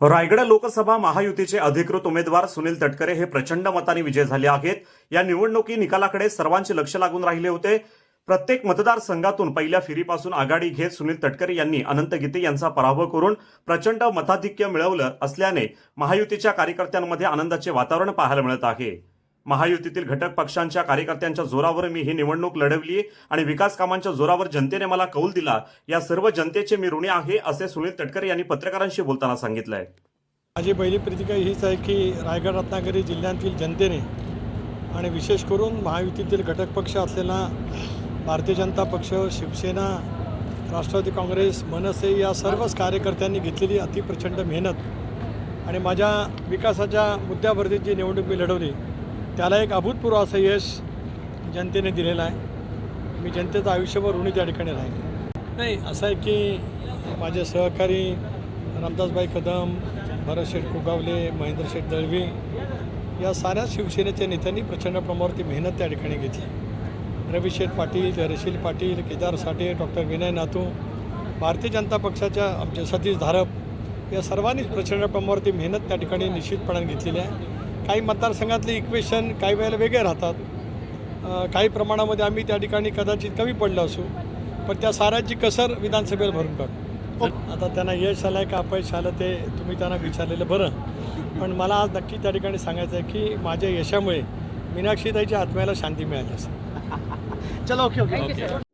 रायगड लोकसभा महायुतीचे अधिकृत उमेदवार सुनील तटकरे हे प्रचंड मताने विजय झाले आहेत. या निवडणुकी निकालाकडे सर्वांचे लक्ष लागून राहिले होते. प्रत्येक मतदारसंघातून पहिल्या फेरीपासून आघाडी घेत सुनील तटकरे यांनी अनंत गीते यांचा पराभव करून प्रचंड मताधिक्य मिळवलं असल्याने महायुतीच्या कार्यकर्त्यांमध्ये आनंदाचे वातावरण पाहायला मिळत आहे. महायुतीतील घटक पक्षांच्या कार्यकर्त्यांच्या जोरावर मी ही निवडणूक लढवली आणि विकास कामांच्या जोरावर जनतेने मला कौल दिला. या सर्व जनतेचे मी ऋणी आहे असे सुनील तटकरे यांनी पत्रकारांशी बोलताना सांगितलं आहे माझी पहिली प्रतिक्रिया हीच आहे की रायगड रत्नागिरी जिल्ह्यातील जनतेने आणि विशेष करून महायुतीतील घटक पक्ष असलेला भारतीय जनता पक्ष शिवसेना राष्ट्रवादी काँग्रेस मनसे या सर्वच कार्यकर्त्यांनी घेतलेली अतिप्रचंड मेहनत आणि माझ्या विकासाच्या मुद्द्यावरती जी निवडणूक मी लढवली त्याला एक अभूतपूर्व असं यश जनतेने दिलेलं आहे. मी जनतेचं आयुष्यभर ऋणी त्या ठिकाणी राहील नाही असं आहे की माझे सहकारी रामदासबाई कदम भरत शेठ कुगावले महेंद्र शेठ दळवी या साऱ्या शिवसेनेच्या नेत्यांनी प्रचंड प्रमाणावरती मेहनत त्या ठिकाणी घेतली. रविशेठ पाटील रशील पाटील केदार साठे डॉक्टर विनय नातू भारतीय जनता पक्षाच्या आमचे सतीश धारप या सर्वांनीच प्रचंड प्रमाणावरती मेहनत त्या ठिकाणी निश्चितपणाने घेतलेली आहे. काही मतदारसंघातले इक्वेशन काही वेळेला वेगळे राहतात. काही प्रमाणामध्ये आम्ही त्या ठिकाणी कदाचित कमी पडलो असू पण त्या साऱ्याची कसर विधानसभेला भरून काढू. आता त्यांना यश आलं आहे का अपयश आलं ते तुम्ही त्यांना विचारलेलं बरं. पण मला आज नक्की त्या ठिकाणी सांगायचं आहे की माझ्या यशामुळे मीनाक्षीताईच्या आत्म्याला शांती मिळाली असेल. चलो ओके ओके.